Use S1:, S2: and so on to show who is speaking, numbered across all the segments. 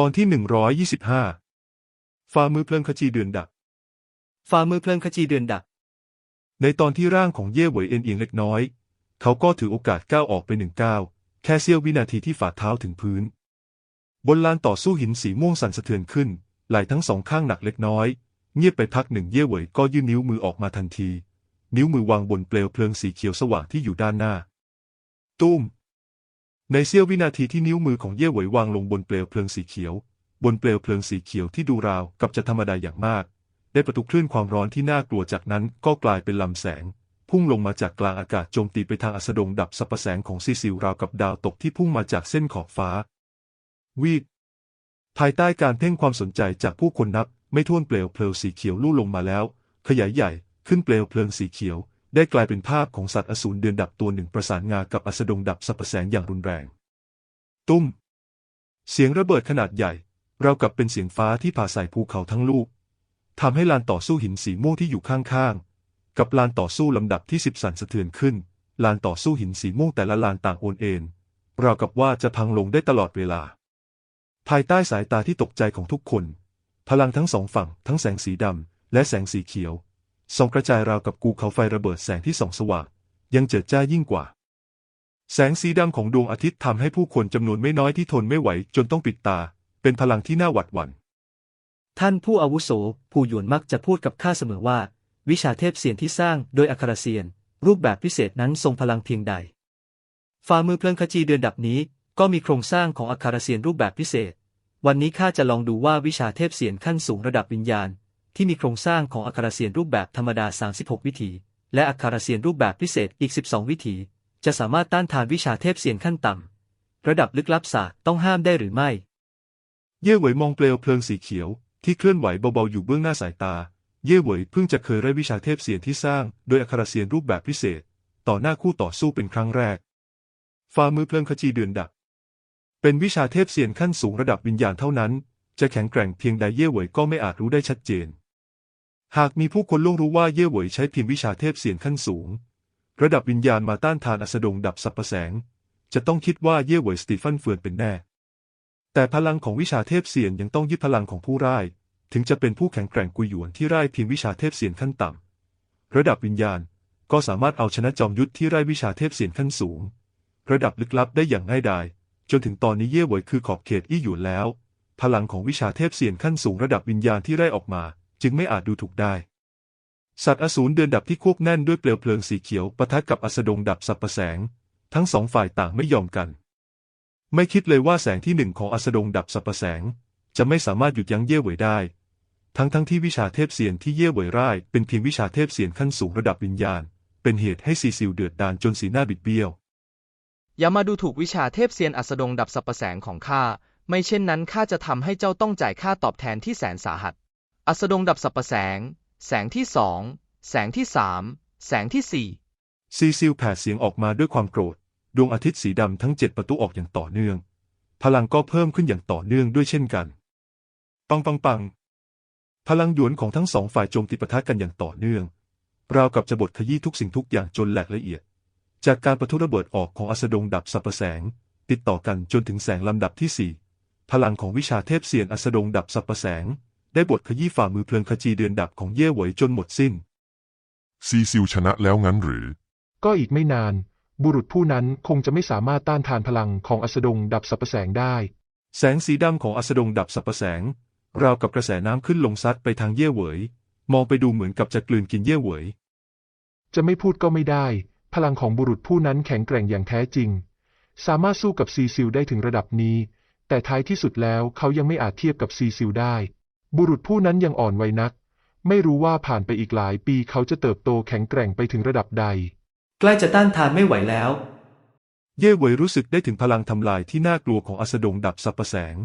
S1: ตอนที่หนึ่งร้อยยี่สิบห้าฝ่ามือเพลิงขจีเดือนดับ
S2: ฝ่ามือเพลิงขจีเดือนดับ
S1: ในตอนที่ร่างของเย่เหวยเอ็นเอียงเล็กน้อย เขาก็ถือโอกาสก้าวออกไปหนึ่งก้าว แค่เสี้ยววินาทีที่ฝ่าเท้าถึงพื้น บนลานต่อสู้หินสีม่วงสั่นสะเทือนขึ้น ไหล่ทั้งสองข้างหนักเล็กน้อย เงียบไปพักหนึ่งเย่เหวยก็ยื่นนิ้วมือออกมาทันที นิ้วมือวางบนเปลวเพลิงสีเขียวสว่างที่อยู่ด้านหน้า ตุ้ม ในเสี้ยววินาทีที่นิ้วมือของเย่เหวยวางลงบนเปลวเพลิงสีเขียว บนเปลวเพลิงสีเขียวที่ดูราวกับจะธรรมดาอย่างมาก ได้ประทุคลื่นความร้อนที่น่ากลัวจากนั้นก็กลายเป็นลำแสง พุ่งลงมาจากกลางอากาศโจมตีไปทางอัสดงดับสรรพแสงของซีซิลราวกับดาวตกที่พุ่งมาจากเส้นขอบฟ้า วีดภายใต้การเพ่งความสนใจจากผู้คนนับ ไม่ถ้วนเปลวเพลิงสีเขียวลู่ลงมาแล้ว ขยายใหญ่ขึ้นเปลวเพลิงสีเขียว ได้กลายเป็นภาพของสัตว์อสูรเดือนดับตัวหนึ่งประสานงากับอัสดงดับสรรพแสงอย่างรุนแรง ตุ้ม เสียงระเบิดขนาดใหญ่ เรากับเป็นเสียงฟ้าที่ผ่าใส่ภูเขาทั้งลูกทำให้ลานต่อสู้หินสีม่วงที่อยู่ข้างๆ กับลานต่อสู้ลำดับที่สิบสั่นสะเทือนขึ้น ลานต่อสู้หินสีม่วงแต่ละลานต่างโอนเอ็นเรากับว่าจะพังลงได้ตลอดเวลา ภายใต้สายตาที่ตกใจของทุกคน พลังทั้งสองฝั่ง ทั้งแสงสีดำและแสงสีเขียว ส่องกระจายราวกับกูเขาไฟระเบิดแสงที่ส่องสว่างยังเจิดจ้ายิ่งกว่า แสงสีดำของดวงอาทิตย์ทำให้ผู้คนจำนวนไม่น้อยที่ทนไม่ไหว จนต้องปิดตา เป็นพลังที่น่าหวาดหวั่น
S2: ท่านผู้อาวุโสผู้หยวนมักจะพูดกับข้าเสมอว่า วิชาเทพเสียนที่สร้างโดยอัคราเซียน รูปแบบพิเศษนั้นทรงพลังเพียงใด ฝ่ามือเพลิงขจีเดือนดับนี้ ก็มีโครงสร้างของอัคราเซียนรูปแบบพิเศษ วันนี้ข้าจะลองดูว่าวิชาเทพเสียนขั้นสูงระดับวิญญาณ ที่มีโครงสร้างของอัคราเซียนรูปแบบธรรมดา 36 วิธีและอัคราเซียนรูปแบบพิเศษอีก 12 วิธีจะสามารถต้านทานวิชาเทพเสียนขั้นต่ำระดับลึกลับศาสตร์ต้องห้ามได้หรือไม่
S1: เย่เหวยมองเปลวเพลิงสีเขียว ที่เคลื่อนไหวเบาๆอยู่เบื้องหน้าสายตา เย่เหวยเพิ่งจะเคยไร้วิชาเทพเสียนที่สร้าง โดยอัคราเซียนรูปแบบพิเศษ ต่อหน้าคู่ต่อสู้เป็นครั้งแรกฝ่ามือเพลิงขจีเดือนดับ เป็นวิชาเทพเสียนขั้นสูงระดับวิญญาณเท่านั้น จะแข็งแกร่งเพียงใดเย่เหวยก็ไม่อาจรู้ได้ชัดเจน หากมีผู้คนล่วงรู้ว่าเย่เหวยใช้เพียงวิชาเทพเสียนขั้นสูง ระดับวิญญาณมาต้านทานอัสดงดับสรรพแสง จะต้องคิดว่าเย่เหวยสตีฟันเฟือนเป็นแน่ แต่พลังของวิชาเทพเสียนยังต้องยึดพลังของผู้ร่าย ถึงจะเป็นผู้แข็งแกร่งกุยหยวนที่ไร้เพียงวิชาเทพเสียนขั้นต่ำระดับวิญญาณก็สามารถเอาชนะจอมยุทธที่ไร้วิชาเทพเสียนขั้นสูง ระดับลึกลับได้อย่างง่ายดาย จนถึงตอนนี้เย่เหวยคือขอบเขตอี้หยวนแล้ว พลังของวิชาเทพเสียนขั้นสูงระดับวิญญาณที่ไร้ออกมา จึงไม่อาจดูถูกได้ สัตว์อสูรเดือนดับที่ควบแน่นด้วยเปลวเพลิงสีเขียวปะทะกับอัสดงดับสับประแสง ทั้งสองฝ่ายต่างไม่ยอมกัน ไม่คิดเลยว่าแสงที่หนึ่งของอัสดงดับสับประแสง จะไม่สามารถหยุดยั้งเย่เหวยได้ ทั้งทั้งที่วิชาเทพเสียนที่เย่เหวยร่ายเป็นเพียงวิชาเทพเสียนขั้นสูงระดับวิญญาณ เป็นเหตุให้ซีซิลเดือดดาลจนสีหน้าบิดเบี้ยว
S3: อย่ามาดูถูกวิชาเทพเซียนอัสดงดับสัปแสงของข้า ไม่เช่นนั้นข้าจะทำให้เจ้าต้องจ่ายค่าตอบแทนที่แสนสาหัส อัสดงดับสัปแสง แสงที่สอง แสงที่สาม แสงที่สี่
S1: ซีซิลแผดเสียงออกมาด้วยความโกรธ ดวงอาทิตย์สีดำทั้งเจ็ดประตูออกอย่างต่อเนื่อง พลังก็เพิ่มขึ้นอย่างต่อเนื่องด้วยเช่นกัน ปังปังปัง พลังหยวนของทั้งสองฝ่ายโจมตีปะทะกันอย่างต่อเนื่อง ราวกับจะบดขยี้ทุกสิ่งทุกอย่างจนแหลกละเอียด จากการประทุระเบิดออกของอัสดงดับสัปแสง ติดต่อกันจนถึงแสงลำดับที่สี่พลังของวิชาเทพเสียนอัสดงดับสัปแสง ได้บดขยี้ฝ่ามือเพลิงขจีเดือนดับของเย่เหวยจนหมดสิ้น
S4: ซีซิลชนะแล้วงั้นหรือ
S5: ก็อีกไม่นาน บุรุษผู้นั้นคงจะไม่สามารถต้านทานพลังของอัสดงดับสรรพแสงได้
S1: แสงสีดำของอัสดงดับสัปแสง ราวกับกระแสน้ำขึ้นลงซัดไปทางเย่เหวย มองไปดูเหมือนกับจะกลืนกินเย่เหวย
S5: จะไม่พูดก็ไม่ได้ พลังของบุรุษผู้นั้นแข็งแกร่งอย่างแท้จริง สามารถสู้กับซีซิลได้ถึงระดับนี้ แต่ท้ายที่สุดแล้วเขายังไม่อาจเทียบกับซีซิลได้ บุรุษผู้นั้นยังอ่อนวัยนัก ไม่รู้ว่าผ่านไปอีกหลายปีเขาจะเติบโตแข็งแกร่งไปถึงระดับใด
S2: ใกล้จะต้านทานไม่ไหวแล้ว
S1: เย่เหวยรู้สึกได้ถึงพลังทำลายที่น่ากลัวของอัสดงดับสัปแสง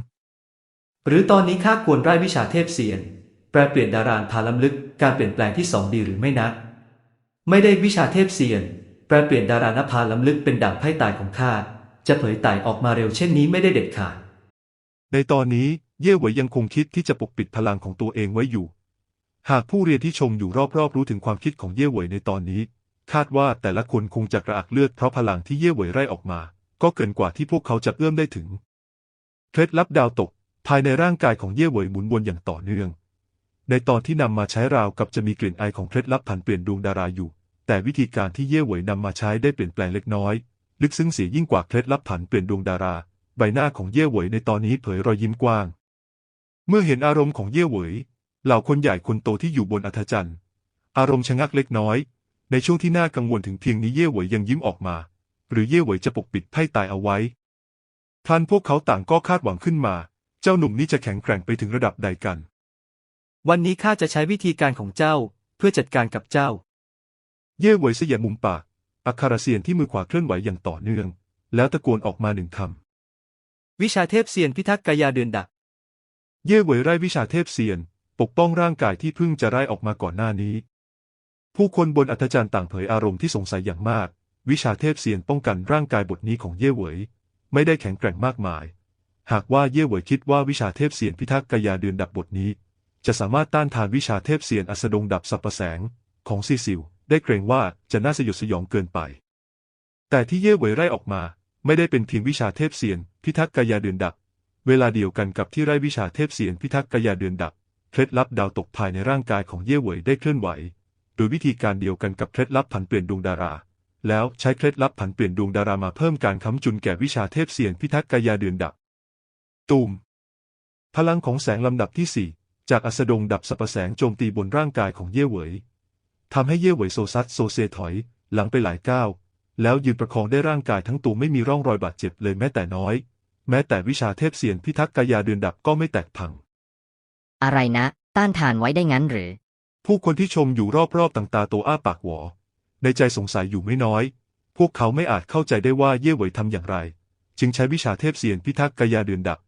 S2: หรือตอนนี้ข้าควรไร้วิชาเทพเสียน แปลเปลี่ยนดารานพาล้ำลึกการเปลี่ยนแปลงที่สองดีหรือไม่นะ ไม่ได้วิชาเทพเสียน แปลเปลี่ยนดารานพาล้ำลึกเป็นด่างไพ่ตายของข้าจะเผยไต่ออกมาเร็วเช่นนี้ไม่ได้เด็ดขาด
S1: ในตอนนี้ เย่เหวยยังคงคิดที่จะปกปิดพลังของตัวเองไว้อยู่ หากผู้เรียนที่ชมอยู่รอบๆรู้ถึงความคิดของเย่เหวยในตอนนี้ คาดว่าแต่ละคนคงจะกระอักเลือดเพราะพลังที่เย่เหวยไร่ออกมา ก็เกินกว่าที่พวกเขาจะเอื้อมได้ถึง เคล็ดลับดาวตก ภายในร่างกายของเย่เหวยหมุนวนอย่างต่อเนื่อง ในตอนที่นำมาใช้ราวกับจะมีกลิ่นไอของเคล็ดลับผันเปลี่ยนดวงดาราอยู่ แต่วิธีการที่เย่เหวยนำมาใช้ได้เปลี่ยนแปลงเล็กน้อย ลึกซึ้งเสียยิ่งกว่าเคล็ดลับผันเปลี่ยนดวงดารา ใบหน้าของเย่เหวยในตอนนี้เผยรอยยิ้มกว้าง เมื่อเห็นอารมณ์ของเย่เหวยเหล่าคนใหญ่คนโตที่อยู่บนอัธจันทร์อารมณ์ชะงักเล็กน้อย ในช่วงที่น่ากังวลถึงเพียงนี้เย่เหวยยังยิ้มออกมา หรือเย่เหวยจะปกปิดไพ่ตายเอาไว้พลันพวกเขาต่างก็คาดหวังขึ้นมา เจ้าหนุ่มนี้จะแข็งแกร่งไปถึงระดับใดกัน
S2: วันนี้ข้าจะใช้วิธีการของเจ้าเพื่อจัดการกับเจ้า
S1: เย่เหวยเสยมุมปากอัครเซียนที่มือขวาเคลื่อนไหวอย่างต่อเนื่อง แล้วตะโกนออกมาหนึ่งค
S2: วิชาเทพเซียนพิทักษ์กายาเดือนดักำ
S1: เย่เหวยไร้วิชาเทพเซียน ปกป้องร่างกายที่เพิ่งจะไร้ออกมาก่อนหน้านี้ ผู้คนบนอัธจันทร์ต่างเผยอารมณ์ที่สงสัยอย่างมาก วิชาเทพเซียนป้องกันร่างกายบทนี้ของเย่เหวย ไม่ได้แข็งแกร่งมากมาย หากว่าเย่เหวยคิดว่าวิชาเทพเซียนพิทักษ์กายาเดือนดับบทนี้ จะสามารถต้านทานวิชาเทพเซียนอัสดงดับสัปแสงของซีซิลได้เกรงว่าจะน่าสยดสยองเกินไป แต่ที่เย่เหวยไร่ออกมา ไม่ได้เป็นเพียงวิชาเทพเซียน พิทักษ์กายาเดือนดับ เวลาเดียวกันกับที่ไร่วิชาเทพเซียนพิทักษ์กายาเดือนดับ เคล็ดลับดาวตกภายในร่างกายของเย่เหวยได้เคลื่อนไหว โดยวิธีการเดียวกันกับเคล็ดลับผันเปลี่ยนดวงดารา แล้วใช้เคล็ดลับผันเปลี่ยนดวงดารามาเพิ่มการค้ำจุนแก่วิชาเทพเซียนพิทักษ์กายาเดือนดับ ตูม พลังของแสงลำดับที่สี่จากอัสดงดับสรรพแสงโจมตีบนร่างกายของเย่เหวยทำให้เย่เหวยโซซัดโซเซถอยหลังไปหลายก้าวแล้วยืนประคองได้ร่างกายทั้งตัวไม่มีร่องรอยบาดเจ็บเลยแม้แต่น้อย แม้แต่วิชาเทพเซียนพิทักษ์กายาเดือนดับก็ไม่แตกพัง
S6: อะไรนะ ต้านทานไว้ได้งั้นหรือ
S1: ผู้คนที่ชมอยู่รอบๆต่างตาโตอ้าปากหวอ ในใจสงสัยอยู่ไม่น้อย พวกเขาไม่อาจเข้าใจได้ว่าเย่เหวยทำอย่างไร จึงใช้วิชาเทพเซียนพิทักษ์กายาเดือนดับ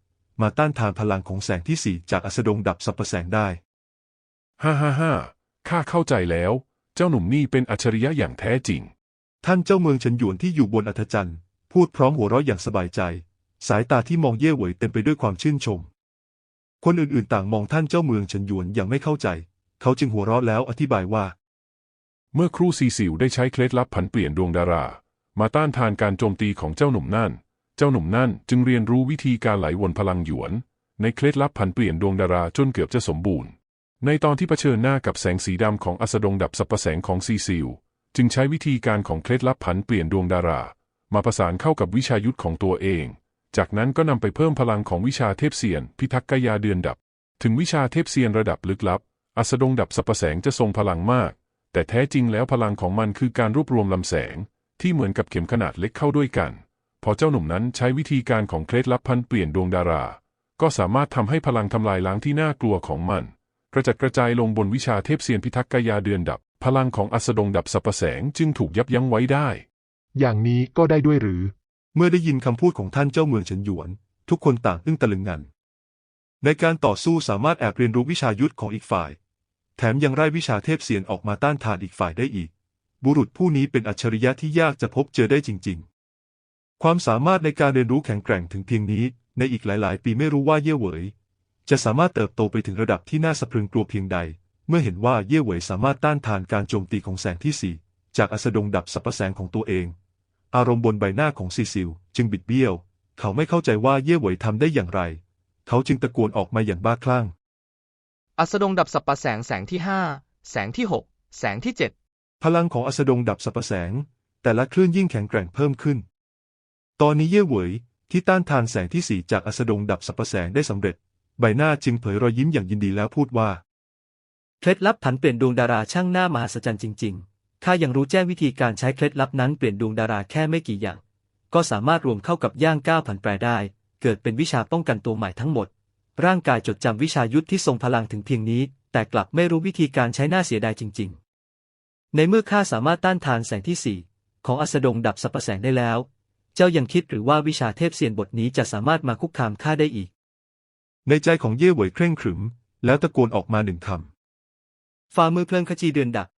S1: มาต้านทานพลังของแสงที่สี่จากอัสดงดับสรรพแสงได้
S4: ฮ่าฮ่าฮ่าข้าเข้าใจแล้ว เจ้าหนุ่มนี่เป็นอัจฉริยะอย่างแท้จริง
S1: ท่านเจ้าเมืองเฉินหยวนที่อยู่บนอัธจันทร์พูดพร้อมหัวเราะอย่างสบายใจ สายตาที่มองเย่เหวยเต็มไปด้วยความชื่นชม คนอื่นๆต่างมองท่านเจ้าเมืองเฉินหยวนอย่างไม่เข้าใจ เขาจึงหัวเราะแล้วอธิบายว่า
S4: เมื่อครูซีซิวได้ใช้เคล็ดลับผันเปลี่ยนดวงดารา มาต้านทานการโจมตีของเจ้าหนุ่มนั่น เจ้าหนุ่มนั่นจึงเรียนรู้วิธีการไหลวนพลังหยวน ในเคล็ดลับผันเปลี่ยนดวงดาราจนเกือบจะสมบูรณ์ ในตอนที่เผชิญหน้ากับแสงสีดำของอัสดงดับสรรพแสงของซีซิลจึงใช้วิธีการของเคล็ดลับผันเปลี่ยนดวงดารา มาประสานเข้ากับวิชายุทธของตัวเอง จากนั้นก็นำไปเพิ่มพลังของวิชาเทพเซียน พิทักษ์กายาเดือนดับ ถึงวิชาเทพเซียนระดับลึกลับ อัสดงดับสรรพแสงจะทรงพลังมาก แต่แท้จริงแล้วพลังของมันคือการรวบรวมลำแสง ที่เหมือนกับเข็มขนาดเล็กเข้าด้วยกัน พอเจ้าหนุ่มนั้นใช้วิธีการของเคล็ดลับพันเปลี่ยนดวงดารา ก็สามารถทำให้พลังทำลายล้างที่น่ากลัวของมัน กระจัดกระจายลงบนวิชาเทพเซียนพิทักษ์กายาเดือนดับ พลังของอัสดงดับสรรพแสงจึงถูกยับยั้งไว้ได้
S5: อย่างนี้ก็ได้ด้วยหรือ
S1: เมื่อได้ยินคำพูดของท่านเจ้าเมืองเฉินหยวน ทุกคนต่างอึ้งตะลึงงัน ในการต่อสู้สามารถแอบเรียนรู้วิชายุทธของอีกฝ่าย แถมยังไร้วิชาเทพเสียนออกมาต้านทานอีกฝ่ายได้อีก บุรุษผู้นี้เป็นอัจฉริยะที่ยากจะพบเจอได้จริง ๆ ความสามารถในการเรียนรู้แข็งแกร่งถึงเพียงนี้ ในอีกหลาย ๆ ปีไม่รู้ว่าเย่เหวย จะสามารถเติบโตไปถึงระดับที่น่าสะพรึงกลัวเพียงใด เมื่อเห็นว่าเย่เหวยสามารถต้านทานการโจมตีของแสงที่สี่จากอัสดงดับสรรพแสงของตัวเอง อารมณ์บนใบหน้าของซีซิลจึงบิดเบี้ยว เขาไม่เข้าใจว่าเย่เหวยทำได้อย่างไร เขาจึงตะโกนออกมาอย่างบ้าคลั่ง
S3: อัสดงดับสัปปะแสงแสงที่ห้าแสงที่หกแสงที่เจ็ด
S1: พลังของอัสดงดับสรรพแสง แต่ละคลื่นยิ่งแข็งแกร่งเพิ่มขึ้น ตอนนี้เย่เหวยที่ต้านทานแสงที่สี่จากอัสดงดับสรรพแสงได้สำเร็จ ใบหน้าจึงเผยรอยยิ้มอย่างยินดีแล้วพูดว่า
S2: เคล็ดลับผันเปลี่ยนดวงดาราช่างหน้ามหัศจรรย์จริง ๆ ข้ายังรู้แจ้งวิธีการใช้เคล็ดลับนั้นเปลี่ยนดวงดาราแค่ไม่กี่อย่าง ก็สามารถรวมเข้ากับย่างก้าวผันแปรได้ เกิดเป็นวิชาป้องกันตัวใหม่ทั้งหมด ร่างกายจดจำวิชายุทธที่ทรงพลังถึงเพียงนี้ แต่กลับไม่รู้วิธีการใช้หน้าเสียดายจริง ๆ ในเมื่อข้าสามารถต้านทานแสงที่สี่ของอัสดงดับสรรพแสงได้แล้ว เจ้ายังคิดหรือว่าวิชาเทพเซียนบทนี้จะสามารถมาคุกคามข้าได้อีก
S1: ในใจของเย่เหวยเคร่งขรึม แล้วตะโกนออกมาหนึ่งค
S2: ฝ่ามือเพลิงขจีเดือนดักำ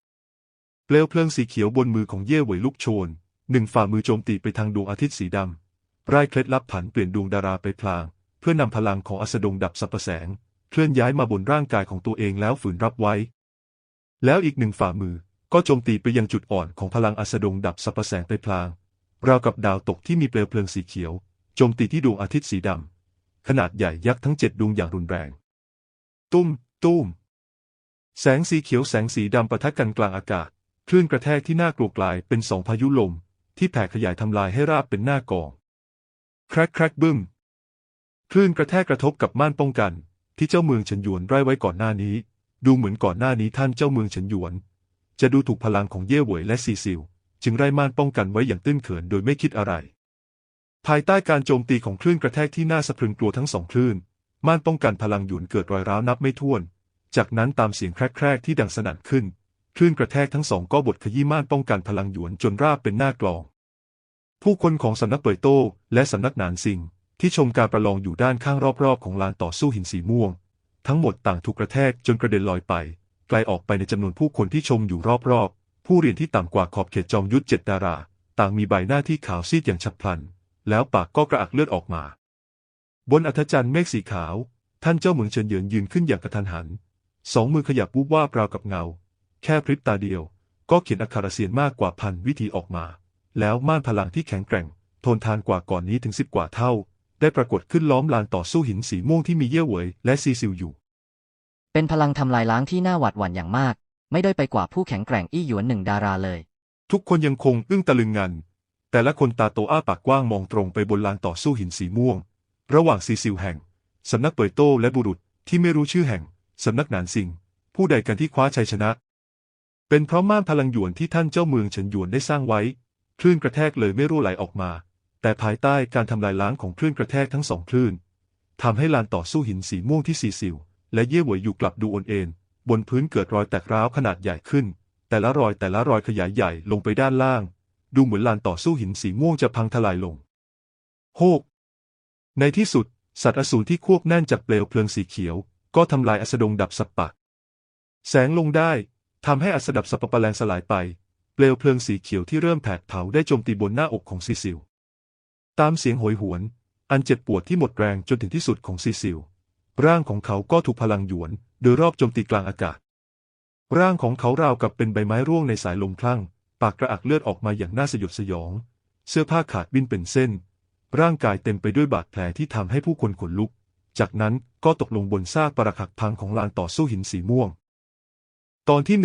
S1: เปลวเพลิงสีเขียวบนมือของเย่เหวยลุกโชน หนึ่งฝ่ามือโจมตีไปทางดวงอาทิตย์สีดำไร้เคล็ดลับผันเปลี่ยนดวงดาราไปพลาง เพื่อนำพลังของอัสดงดับสรรพแสง เคลื่อนย้ายมาบนร่างกายของตัวเองแล้วฝืนรับไว้ แล้วอีกหนึ่งฝ่ามือก็โจมตีไปยังจุดอ่อนของพลังอัสดงดับสรรพแสงไปพลางราวกับดาวตกที่มีเปลวเพลิงสีเขียวโจมตีที่ดวงอาทิตย์สีดำขนาดใหญ่ยักษ์ทั้งเจ็ดดวงอย่างรุนแรง ตุ้ม ตุ้ม แสงสีเขียวแสงสีดำปะทะกันกลางอากาศ คลื่นกระแทกที่น่ากลัวกลายเป็นสองพายุลม ที่แผ่ขยายทำลายให้ราบเป็นหน้ากอง แครกแครกบึ้ม คลื่นกระแทกกระทบกับม่านป้องกัน ที่เจ้าเมืองเฉินหยวนไร้ไว้ก่อนหน้านี้ ดูเหมือนก่อนหน้านี้ท่านเจ้าเมืองเฉินหยวน จะดูถูกพลังของเย่เหวยและซีซิลจึงไร้ม่านป้องกันไว้อย่างตื้นเขินโดยไม่คิดอะไร ภายใต้การโจมตีของคลื่นกระแทกที่น่าสะพรึงกลัวทั้งสองคลื่น ม่านป้องกันพลังหยวนเกิดรอยร้าวนับไม่ถ้วน จากนั้นตามเสียงแครกๆที่ดังสนั่นขึ้น คลื่นกระแทกทั้งสองก็บดขยี้ม่านป้องกันพลังหยวนจนราบเป็นหน้ากลอง ผู้คนของสำนักเป่ยโต้และสำนักหนานซิงที่ชมการประลองอยู่ด้านข้างรอบๆ ของลานต่อสู้หินสีม่วง ทั้งหมดต่างถูกกระแทกจนกระเด็นลอยไป ไกลออกไปในจำนวนผู้คนที่ชมอยู่รอบๆ ผู้เรียนที่ต่ำกว่าขอบเขตจอมยุทธเจ็ดดารา ต่างมีใบหน้าที่ขาวซีดอย่างฉับพลัน แล้วปากก็กระอักเลือดออกมา บนอัธจันทร์เมฆสีขาว ท่านเจ้าเหมืองเฉินเหยินยืนขึ้นอย่างกระทันหัน สองมือขยับวูบวาบราวกับเงา แค่พริบตาเดียว ก็เขียนอักขระเสียนมากกว่าพันวิธีออกมา แล้วม่านพลังที่แข็งแกร่ง ทนทานกว่าก่อนนี้ถึงสิบกว่าเท่า ได้ปรากฏขึ้นล้อมลานต่อสู้หินสีม่วงที่มีเย่เหวยและซีซิลอยู่
S7: เป็นพลังทำลายล้างที่น่าหวาดหวั่นอย่างมาก ไม่ได้อยไปกว่าผู้แข็งแกร่งอี้หยวนหนึ่งดาราเลย
S1: ทุกคนยังคงอึ้งตะลึงงัน แต่ละคนตาโตอ้าปากกว้างมองตรงไปบนลานต่อสู้หินสีม่วง ระหว่างซีซิลแห่งสำนักเปยโต้และบุรุษที่ไม่รู้ชื่อแห่งสำนักหนานซิงผู้ใดกันที่คว้าชัยชนะ เป็นเพราะม่านพลังหยวนที่ท่านเจ้าเมืองเฉินหยวนได้สร้างไว้ คลื่นกระแทกเลยไม่รั่วไหลออกมา แต่ภายใต้การทำลายล้างของคลื่นกระแทกทั้งสองคลื่นทำให้ลานต่อสู้หินสีม่วงที่ซีซิลและเย่หวยอยู่กลับดูโอนเอ็นบนพื้นเกิดรอยแตกร้าวขนาดใหญ่ขึ้น แต่ละรอยแต่ละรอยขยายใหญ่ลงไปด้านล่าง ดูเหมือนลานต่อสู้หินสีม่วงจะพังทลายลงโฮกในที่สุด สัตว์อสูรที่ควบแน่นจากเปลวเพลิงสีเขียว ก็ทำลายอสดงดับสัปปะ แสงลงได้ ทำให้อัสดับสัปปะปะแลงสลายไป เปลวเพลิงสีเขียวที่เริ่มแผดเผาได้โจมตีบนหน้าอกของซีซิล ตามเสียงโหยหวน อันเจ็บปวดที่หมดแรงจนถึงที่สุดของซีซิล ร่างของเขาก็ถูกพลังหยวน โดยรอบโจมตีกลางอากาศ ร่างของเขาราวกับเป็นใบไม้ร่วงในสายลมคลั่ง ปากกระอักเลือดออกมาอย่างน่าสยดสยอง เสื้อผ้าขาดบินเป็นเส้น ร่างกายเต็มไปด้วยบาดแผลที่ทำให้ผู้คนขนลุก จากนั้นก็ตกลงบนซากปรักหักพังของลานต่อสู้หินสีม่วง ตอนที่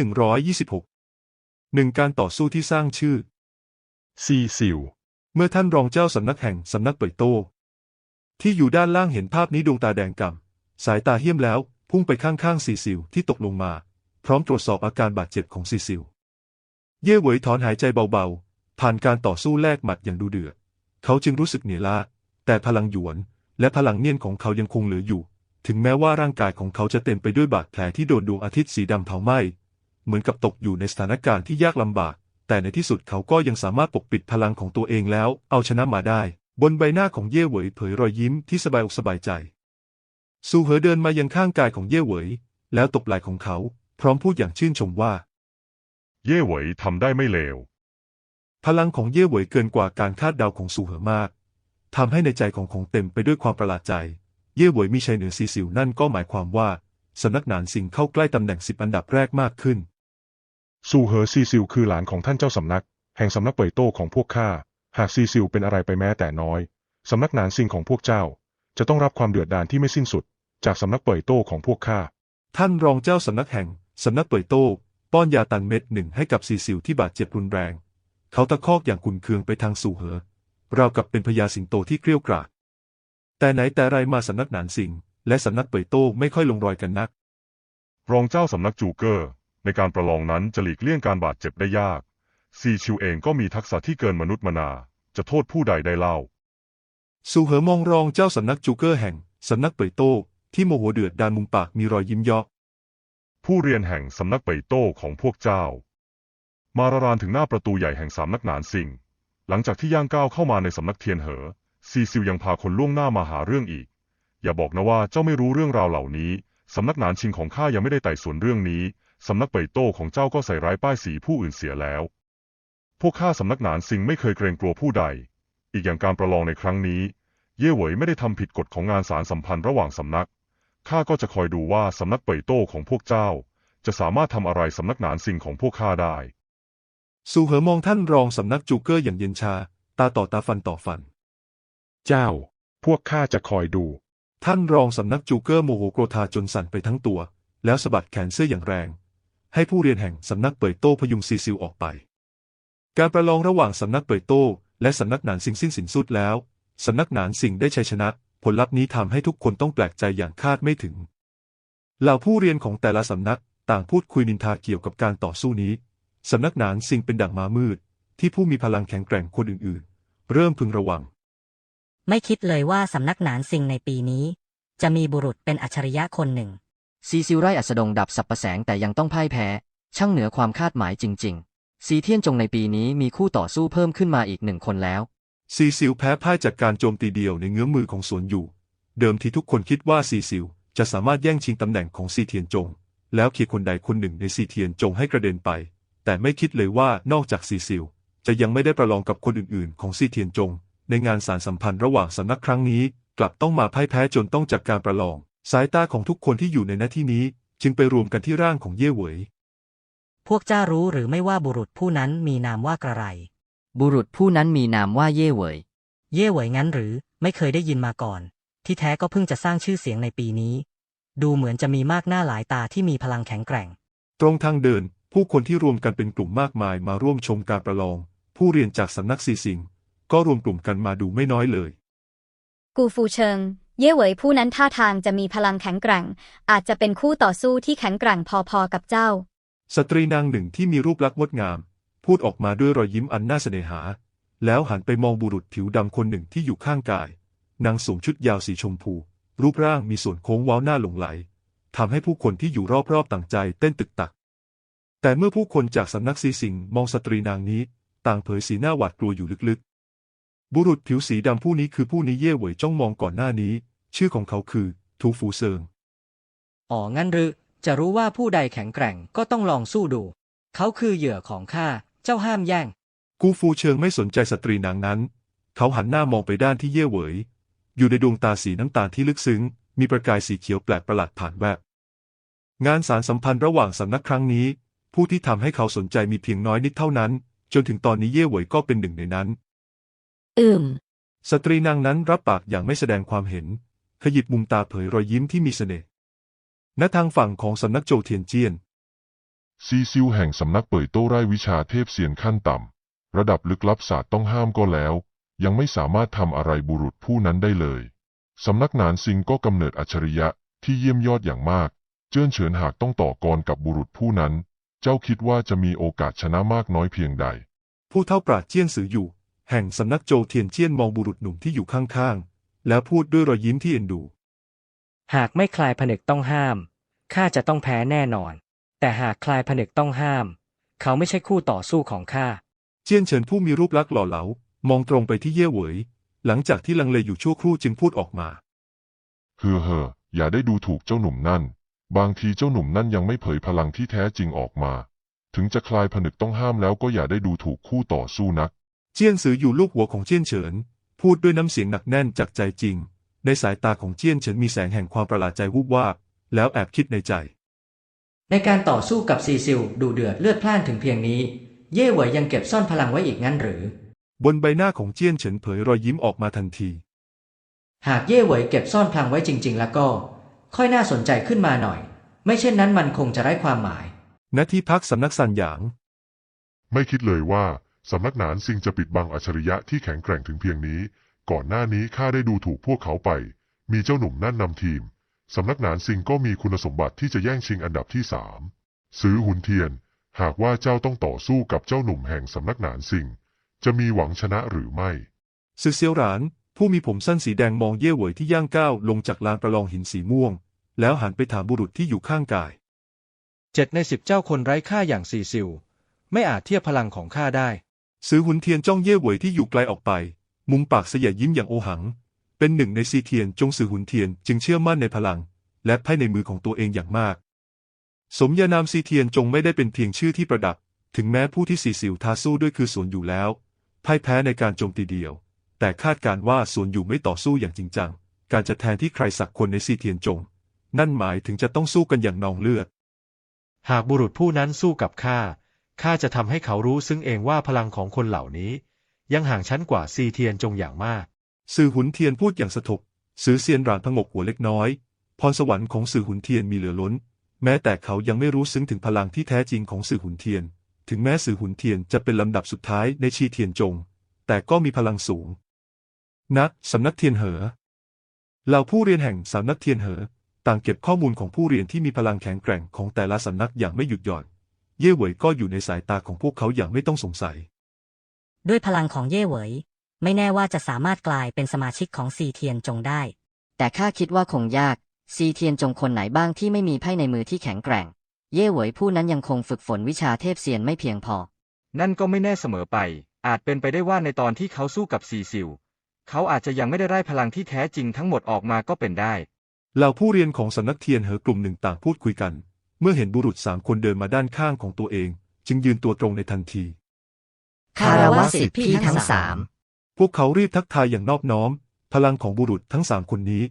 S1: 126หนึ่งการต่อสู้ที่สร้างชื่อ
S8: ซีซิล
S1: เมื่อท่านรองเจ้าสำนักแห่งสำนักเป่ยโต้ที่อยู่ด้านล่างเห็นภาพนี้ดวงตาแดงกำสายตาเหี้ยมแล้ว พุ่งไปข้างๆซีซิลที่ตกลงมา พร้อมตรวจสอบอาการบาดเจ็บของซีซิลเย่เหวยถอนหายใจเบาๆ ผ่านการต่อสู้แลกหมัดอย่างดูเดือดเขาจึงรู้สึกเหนื่อยล้าแต่พลังหยวน และพลังเนียนของเขายังคงเหลืออยู่ ถึงแม้ว่าร่างกายของเขาจะเต็มไปด้วยบาดแผลที่โดนดวงอาทิตย์สีดำเผาไหม้เหมือนกับตกอยู่ในสถานการณ์ที่ยากลำบาก แต่ในที่สุดเขาก็ยังสามารถปกปิดพลังของตัวเองแล้ว เอาชนะมาได้ บนใบหน้าของเย่เหวยเผยรอยยิ้มที่สบายอกสบายใจซูเหอเดินมายังข้างกายของเย่เหวย แล้วตบไหล่ของเขา พร้อมพูดอย่างชื่นชมว่า
S8: เย่เหวยทำได้ไม่เลว
S1: พลังของเย่เหวยเกินกว่าการคาดเดาของซูเหอมากทำให้ในใจของคงเต็มไปด้วยความประหลาดใจ เย่เหวยมีชัยเหนือซีซิลนั่นก็หมายความว่าสำนักหนานสิงเข้าใกล้ตำแหน่งสิบอันดับแรกมากขึ้น
S9: ซูเหอซีซิลคือหลานของท่านเจ้าสำนัก แห่งสำนักเป่ยโต้ของพวกข้า หากซีซิลเป็นอะไรไปแม้แต่น้อยสำนักหนานซิงของพวกเจ้า จะต้องรับความเดือดดาลที่ไม่สิ้นสุด จากสำนักเป่ยโต้ของพวกข้า
S1: ท่านรองเจ้าสำนักแห่งสำนักเป่ยโต้ป้อนยาตันเม็ดหนึ่งให้กับซีซิลที่บาดเจ็บรุนแรง เขาตะคอกอย่างขุนเคืองไปทางสู่เหอราวกับเป็นพญาสิงโตที่เกรี้ยวกราด แต่ไหนแต่ไรมาสำนักหนานสิงและสำนักเป่ยโต้ไม่ค่อยลงรอยกันนัก
S8: รองเจ้าสำนักจูเกอร์ ในการประลองนั้นจะหลีกเลี่ยงการบาดเจ็บได้ยาก ซีชิวเองก็มีทักษะที่เกินมนุษย์มนา จะโทษผู้ใดได้เล่า
S1: สู่เหอมองรองเจ้าสำนักจูเกอร์แห่งสำนักเป่ยโต้ที่โมโหเดือดดานมุมปากมีรอยยิ้มเยาะ
S8: ผู้เรียนแห่งสำนักเป่ยโต้ของพวกเจ้า มาระรานถึงหน้าประตูใหญ่แห่งสำนักหนานสิงหลังจากที่ย่างก้าวเข้ามาในสำนักเทียนเหอ ซีซิลยังพาคนล่วงหน้ามาหาเรื่องอีก อย่าบอกนะว่าเจ้าไม่รู้เรื่องราวเหล่านี้ สำนักหนานชิงของข้ายังไม่ได้ไต่สวนเรื่องนี้ สำนักเป่ยโต้ของเจ้าก็ใส่ร้ายป้ายสีผู้อื่นเสียแล้ว พวกข้าสำนักหนานซิงไม่เคยเกรงกลัวผู้ใด อีกอย่างการประลองในครั้งนี้ เย่เหวยไม่ได้ทำผิดกฎของงานสารสัมพันธ์ระหว่างสำนัก ข้าก็จะคอยดูว่าสำนักเป่ยโต้ของพวกเจ้า จะสามารถทำอะไรสำนักหนานซิงของพวกข้าได้
S1: สู่เหอมองท่านรองสำนักจูเกอร์อย่างเย็นชา ตาต่อตาฟันต่อฟัน
S9: เจ้า พวกข้าจะคอยดู
S1: ท่านรองสำนักจูเกอร์โมโหโกรธาจนสั่นไปทั้งตัว แล้วสะบัดแขนเสื้ออย่างแรง ให้ผู้เรียนแห่งสำนักเป่ยโต้พยุงซีซิลออกไป การประลองระหว่างสำนักเป่ยโต้และสำนักหนานสิงสิ้นสินสุดแล้วสำนักหนานสิงได้ชัยชนะ ผลลัพธ์นี้ทำให้ทุกคนต้องแปลกใจอย่างคาดไม่ถึง เหล่าผู้เรียนของแต่ละสำนักต่างพูดคุยนินทาเกี่ยวกับการต่อสู้นี้สำนักหนานสิงเป็นดั่งม้ามืด ที่ผู้มีพลังแข็งแกร่งคนอื่นๆ เริ่มพึงระวัง
S10: ไม่คิดเลยว่าสำนักหนานซิงในปีนี้ จะมีบุรุษเป็นอัจฉริยะคนหนึ่ง
S7: ซีซิลไร่อัสดงดับสับประแสงแต่ยังต้องพ่ายแพ้ ช่างเหนือความคาดหมายจริง ๆ ซีเทียนจงในปีนี้มีคู่ต่อสู้เพิ่มขึ้นมาอีกหนึ่งคนแล้ว
S1: ซีซิลแพ้พ่ายจากการโจมตีเดียวในเงื้อมมือของสวนอยู่ เดิมทีทุกคนคิดว่าซีซิลจะสามารถแย่งชิงตำแหน่งของซีเทียนจง แล้วเคียร์คนใดคนหนึ่งในซีเทียนจงให้กระเด็นไป แต่ไม่คิดเลยว่านอกจากซีซิลจะยังไม่ได้ประลองกับคนอื่นๆ ของซีเทียนจง ในงานสารสัมพันธ์ระหว่างสำนักครั้งนี้ กลับต้องมาพ่ายแพ้จนต้องจากการประลอง สายตาของทุกคนที่อยู่ในหน้าที่นี้ จึงไปรวมกันที่ร่างของเย่เหวย
S10: พวกเจ้ารู้หรือไม่ว่าบุรุษผู้นั้นมีนามว่ากระไร
S7: บุรุษผู้นั้นมีนามว่าเย่เหวย
S10: เย่เหวยงั้นหรือไม่เคยได้ยินมาก่อน ที่แท้ก็เพิ่งจะสร้างชื่อเสียงในปีนี้ ดูเหมือนจะมีมากหน้าหลายตาที่มีพลังแข็งแกร่ง
S1: ตรงทางเดิน ผู้คนที่รวมกันเป็นกลุ่มมากมายมาร่วมชมการประลอง ผู้เรียนจากสำนักซีซิง ก็รวมกลุ่มกันมาดูไม่น้อยเลย
S11: กูฟูเชิง เย่เหวยผู้นั้นท่าทางจะมีพลังแข็งแกร่ง อาจจะเป็นคู่ต่อสู้ที่แข็งแกร่งพอๆกับเจ้า
S1: สตรีนางหนึ่งที่มีรูปลักษณ์งดงาม พูดออกมาด้วยรอยยิ้มอันน่าเสน่หา แล้วหันไปมองบุรุษผิวดำคนหนึ่งที่อยู่ข้างกาย นางสวมชุดยาวสีชมพู รูปร่างมีส่วนโค้งเว้าหน้าหลงไหลทำให้ผู้คนที่อยู่รอบๆต่างใจเต้นตึกตัก แต่เมื่อผู้คนจากสำนักซีสิงมองสตรีนางนี้ ต่างเผยสีหน้าหวาดกลัวอยู่ลึกๆ บุรุษผิวสีดำผู้นี้คือผู้นี้เย่เหวยจ้องมองก่อนหน้านี้ ชื่อของเขาคือ ทูฟูเซิง
S10: อ๋อ งั้นหรือ จะรู้ว่าผู้ใดแข็งแกร่งก็ต้องลองสู้ดู เขาคือเหยื่อของข้า เจ้าห้ามแย่ง
S1: กูฟูเชิงไม่สนใจสตรีนางนั้น เขาหันหน้ามองไปด้านที่เย่เหวย อยู่ในดวงตาสีน้ำตาลที่ลึกซึ้ง มีประกายสีเขียวแปลกประหลาดผ่านแวบ งานสารสัมพันธ์ระหว่างสำนักครั้งนี้ ผู้ที่ทำให้เขาสนใจมีเพียงน้อยนิดเท่านั้น จนถึงตอนนี้เย่เหวยก็เป็นหนึ่งในนั้น
S11: อืม
S1: สตรีนางนั้นรับปากอย่างไม่แสดงความเห็น ขยิบมุมตาเผยรอยยิ้มที่มีเสน่ห์ ณ ทางฝั่งของสำนักโจวเทียนเจียน
S12: ซีซิลแห่งสำนักเป่ยโต้ไร่วิชาเทพเซียนขั้นต่ำ ระดับลึกลับศาสตร์ต้องห้ามก็แล้ว ยังไม่สามารถทำอะไรบุรุษผู้นั้นได้เลย สำนักหนานซิงก็กำเนิดอัจฉริยะที่เยี่ยมยอดอย่างมาก เจิ้นเฉินหากต้องต่อกรกับบุรุษผู้นั้น เจ้าคิดว่าจะมีโอกาสชนะมากน้อยเพียงใด
S1: ผู้เท่าปราดเจียนสืออยู่ แห่งสำนักโจวเทียนเจียนมองบุรุษหนุ่มที่อยู่ข้างๆ แล้วพูดด้วยรอยยิ้มที่เอ็นดู
S10: หากไม่คลายผนึกต้องห้าม ข้าจะต้องแพ้แน่นอน แต่หากคลายผนึกต้องห้าม เขาไม่ใช่คู่ต่อสู้ของข้า
S1: เจียนเฉินผู้มีรูปลักษณ์หล่อเหลา มองตรงไปที่เย่เหวย หลังจากที่ลังเลอยู่ชั่วครู่จึงพูดออกมา
S12: เฮ้อเฮ้ออย่าได้ดูถูกเจ้าหนุ่มนั่น บางทีเจ้าหนุ่มนั่นยังไม่เผยพลังที่แท้จริงออกมา ถึงจะคลายผนึกต้องห้ามแล้วก็อย่าได้ดูถูกคู่ต่อสู้นัก
S1: เจียนสืออยู่ลูกหัวของเจียนเฉิน พูดด้วยน้ำเสียงหนักแน่นจากใจจริง ในสายตาของเจียนเฉินมีแสงแห่งความประหลาดใจวูบวาบแล้วแอบคิดในใจ
S10: ในการต่อสู้กับซีซิลดูเดือดเลือดพล่านถึงเพียงนี้ เย่เหวยยังเก็บซ่อนพลังไว้อีกงั้นหรือ
S1: บนใบหน้าของเจียนเฉินเผยรอยยิ้มออกมาทันที
S10: หากเย่เหวยเก็บซ่อนพลังไว้จริง ๆ แล้วก็ ค่อยน่าสนใจขึ้นมาหน่อย ไม่เช่นนั้นมันคงจะไร้ความหมาย
S1: ณที่พักสำนักซันหยาง
S12: ไม่คิดเลยว่า สำนักหนานซิงจะปิดบังอัจฉริยะที่แข็งแกร่งถึงเพียงนี้ ก่อนหน้านี้ข้าได้ดูถูกพวกเขาไป มีเจ้าหนุ่มนั่นนำทีม สำนักหนานซิงก็มีคุณสมบัติที่จะแย่งชิงอันดับที่สามซื้อหุนเทียน หากว่าเจ้าต้องต่อสู้กับเจ้าหนุ่มแห่งสำนักหนานซิง จะมีหวังชนะหรือไม่
S1: ซือเซียวหราน ผู้มีผมสั้นสีแดงมองเย่เหวยที่ย่างก้าวลงจากลานประลองหินสีม่วง แล้วหันไปถามบุรุษที่อยู่ข้างกาย
S13: เจ็ดในสิบเจ้าคนไร้ค่าอย่างซีซิลไม่อาจเทียบพลังของข้าได้
S1: ซื้อหุนเทียนจ้องเย่หวยที่อยู่ไกลออกไป มุมปากเสียยิ้มอย่างโอหัง เป็นหนึ่งในซีเทียนจงซื้อหุนเทียนจึงเชื่อมั่นในพลัง และไพ่ในมือของตัวเองอย่างมาก สมญานามซีเทียนจงไม่ได้เป็นเพียงชื่อที่ประดับ ถึงแม้ผู้ที่สีสิวทาสู้ด้วยคือสวนอยู่แล้วพ่ายแพ้ในการโจมตีเดียว แต่คาดการว่าสวนอยู่ไม่ต่อสู้อย่างจริงจัง การจะแทนที่ใครสักคนในซีเทียนจง นั่นหมายถึงจะต้องสู้กันอย่างนองเลือด
S14: หากบุรุษผู้นั้นสู้กับข้า ข้าจะทำให้เขารู้ซึ่งเองว่าพลังของคนเหล่านี้ ยังห่างชั้นกว่าซีเทียนจงอย่างมาก
S1: สื่อหุนเทียนพูดอย่างสะทกสื่อเซียนหรานพงกหัวเล็กน้อย พรสวรรค์ของสื่อหุนเทียนมีเหลือล้น แม้แต่เขายังไม่รู้ซึ้งถึงพลังที่แท้จริงของสื่อหุนเทียน ถึงแม้สื่อหุนเทียนจะเป็นลำดับสุดท้ายในชีเทียนจง แต่ก็มีพลังสูง นักสำนักเทียนเหอเหล่าผู้เรียนแห่งสำนักเทียนเหอ ต่างเก็บข้อมูลของผู้เรียนที่มีพลังแข็งแกร่งของแต่ละสำนักอย่างไม่หยุดหย่อน เย่เหวยก็อยู่ในสายตาของพวกเขาอย่างไม่ต้องสงสัย
S15: ด้วยพลังของเย่เหวย ไม่แน่ว่าจะสามารถกลายเป็นสมาชิกของซีเทียนจงได้
S6: แต่ข้าคิดว่าคงยาก ซีเทียนจงคนไหนบ้างที่ไม่มีไพ่ในมือที่แข็งแกร่ง เย่เหวยผู้นั้นยังคงฝึกฝนวิชาเทพเซียนไม่เพียงพอ
S3: นั่นก็ไม่แน่เสมอไป อาจเป็นไปได้ว่าในตอนที่เขาสู้กับซีซิลเขาอาจจะยังไม่ได้ไร้พลังที่แท้จริงทั้งหมดออกมาก็เป็นได้
S1: เหล่าผู้เรียนของสำนักเทียนเหอกลุ่มหนึ่งต่างพูดคุยกัน เมื่อเห็นบุรุษสามคนเดินมาด้านข้างของตัวเอง จึงยืนตัวตรงในทันที
S15: คารวะสิทธิพี่ทั้งสาม
S1: พวกเขารีบทักทายอย่างนอบน้อม พลังของบุรุษทั้งสามคนนี้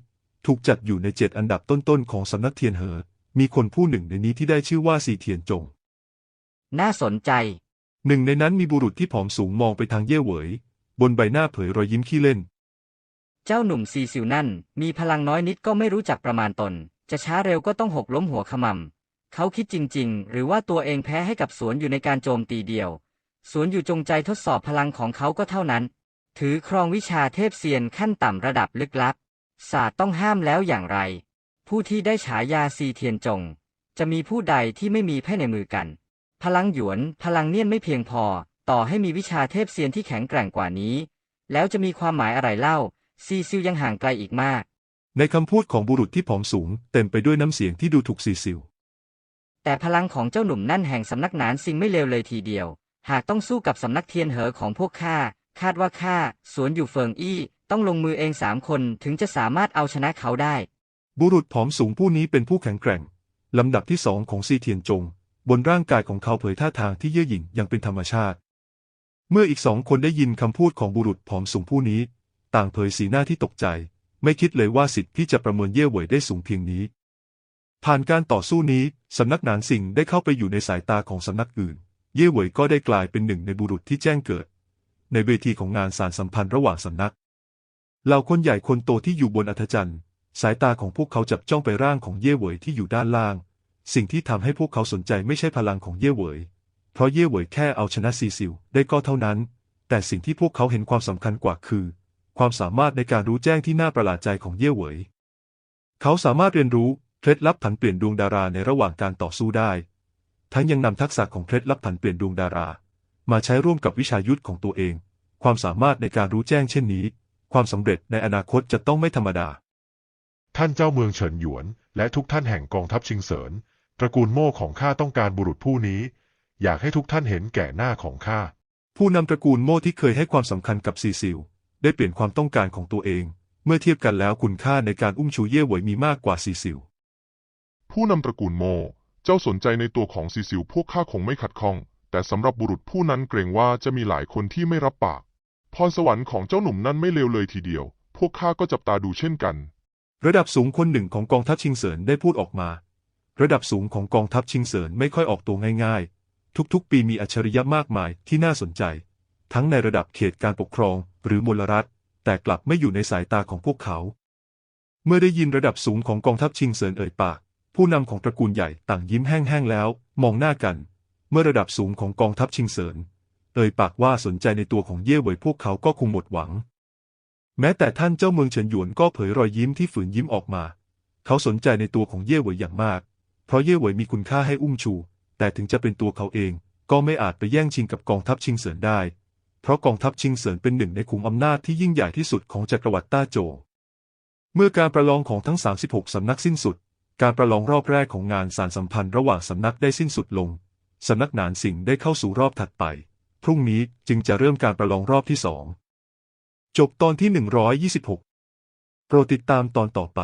S1: ถูกจัดอยู่ในเจ็ดอันดับต้นๆของสำนักเทียนเหอ มีคนผู้หนึ่งในนี้ที่ได้ชื่อว่าสีเทียนจง
S6: น่าสนใจ
S1: หนึ่งในนั้นมีบุรุษที่ผอมสูงมองไปทางเย่เหวย บนใบหน้าเผยรอยยิ้มขี้เล่น
S6: เจ้าหนุ่มซีซิวนั่น มีพลังน้อยนิดก็ไม่รู้จักประมาณตน จะช้าเร็วก็ต้องหกล้มหัวขมำ เขาคิดจริง ๆ หรือว่าตัวเองแพ้ให้กับสวนอยู่ในการโจมตีเดียวสวนอยู่จงใจทดสอบพลังของเขาก็เท่านั้น ถือครองวิชาเทพเซียนขั้นต่ำระดับลึกลับ ศาสตร์ต้องห้ามแล้วอย่างไร ผู้ที่ได้ฉายาซีเทียนจง จะมีผู้ใดที่ไม่มีไพ่ในมือกัน พลังหยวน พลังเนียนไม่เพียงพอ ต่อให้มีวิชาเทพเซียนที่แข็งแกร่งกว่านี้ แล้วจะมีความหมายอะไรเล่า ซีซิลยังห่างไกลอีกมาก
S1: ในคำพูดของบุรุษที่ผอมสูง เต็มไปด้วยน้ำเสียงที่ดูถูกสีสิว
S6: แต่พลังของเจ้าหนุ่มนั่นแห่งสำนักหนานซิงไม่เลวเลยทีเดียว หากต้องสู้กับสำนักเทียนเหอของพวกข้า คาดว่าข้าสวนอยู่เฟิงอี้ต้องลงมือเองสามคนถึงจะสามารถเอาชนะเขาได้
S1: บุรุษผอมสูงผู้นี้เป็นผู้แข็งแกร่ง ลำดับที่สองของซีเทียนจง บนร่างกายของเขาเผยท่าทางที่เย่อหยิ่งอย่างเป็นธรรมชาติ เมื่ออีกสองคนได้ยินคำพูดของบุรุษผอมสูงผู้นี้ ต่างเผยสีหน้าที่ตกใจ ไม่คิดเลยว่าสิทธิ์ที่จะประเมินเย่เหวยได้สูงเพียงนี้ ผ่านการต่อสู้นี้ สำนักหนานสิงได้เข้าไปอยู่ในสายตาของสำนักอื่น เย่เหวยก็ได้กลายเป็นหนึ่งในบุรุษที่แจ้งเกิด ในเวทีของงานสารสัมพันธ์ระหว่างสำนัก เหล่าคนใหญ่คนโตที่อยู่บนอัธจันทร์ สายตาของพวกเขาจับจ้องไปร่างของเย่เหวยที่อยู่ด้านล่าง สิ่งที่ทำให้พวกเขาสนใจไม่ใช่พลังของเย่เหวย เพราะเย่เหวยแค่เอาชนะซีซิลได้ก็เท่านั้น แต่สิ่งที่พวกเขาเห็นความสำคัญกว่าคือ ความสามารถในการรู้แจ้งที่น่าประหลาดใจของเย่เหวย เขาสามารถเรียนรู้ เคล็ดลับผันเปลี่ยนดวงดาราในระหว่างการต่อสู้ได้ ทั้งยังนำทักษะของเคล็ดลับผันเปลี่ยนดวงดารา มาใช้ร่วมกับวิชายุทธของตัวเอง ความสามารถในการรู้แจ้งเช่นนี้ ความสำเร็จในอนาคตจะต้องไม่ธรรมดา
S9: ท่านเจ้าเมืองเฉินหยวน และทุกท่านแห่งกองทัพชิงเสริญตระกูลโม่ของข้าต้องการบุรุษผู้นี้ อยากให้ทุกท่านเห็นแก่หน้าของข้า
S1: ผู้นำตระกูลโม่ที่เคยให้ความสำคัญกับซีซิล ได้เปลี่ยนความต้องการของตัวเอง เมื่อเทียบกันแล้วคุณค่าในการอุ้มชูเย่เหวยมีมากกว่าซีซิล
S12: ผู้นำตระกูลโม เจ้าสนใจในตัวของซีซิลพวกข้าคงไม่ขัดข้อง แต่สำหรับบุรุษผู้นั้นเกรงว่าจะมีหลายคนที่ไม่รับปาก พรสวรรค์ของเจ้าหนุ่มนั่นไม่เลวเลยทีเดียว พวกข้าก็จับตาดูเช่นกัน
S1: ระดับสูงคนหนึ่งของกองทัพชิงเสริญได้พูดออกมา ระดับสูงของกองทัพชิงเสริญไม่ค่อยออกตัวง่ายๆ ทุกๆ ปีมีอัจฉริยะมากมายที่น่าสนใจ ทั้งในระดับเขตการปกครอง หรือมลรัฐ แต่กลับไม่อยู่ในสายตาของพวกเขา เมื่อได้ยินระดับสูงของกองทัพชิงเสริญเอ่ยปาก ผู้นำของตระกูลใหญ่ต่างยิ้มแห้งๆแล้ว มองหน้ากัน เมื่อระดับสูงของกองทัพชิงเสริญเอ่ยปากว่าสนใจในตัวของเย่เหวยพวกเขาก็คงหมดหวัง แม้แต่ท่านเจ้าเมืองเฉินหยวนก็เผยรอยยิ้มที่ฝืนยิ้มออกมา เขาสนใจในตัวของเย่เหวยอย่างมาก เพราะเย่เหวยมีคุณค่าให้อุ้มชู แต่ถึงจะเป็นตัวเขาเองก็ไม่อาจไปแย่งชิงกับกองทัพชิงเสริญได้ เพราะกองทัพชิงเสริญเป็นหนึ่งในขุมอำนาจที่ยิ่งใหญ่ที่สุดของจักรวรรดิต้าโจ เมื่อการประลองของทั้ง 36 สำนักสิ้นสุด การประลองรอบแรกของงานสารสัมพันธ์ระหว่างสำนักได้สิ้นสุดลง สำนักหนานสิงได้เข้าสู่รอบถัดไป พรุ่งนี้จึงจะเริ่มการประลองรอบที่สอง จบตอนที่ 126 โปรดติดตามตอนต่อไป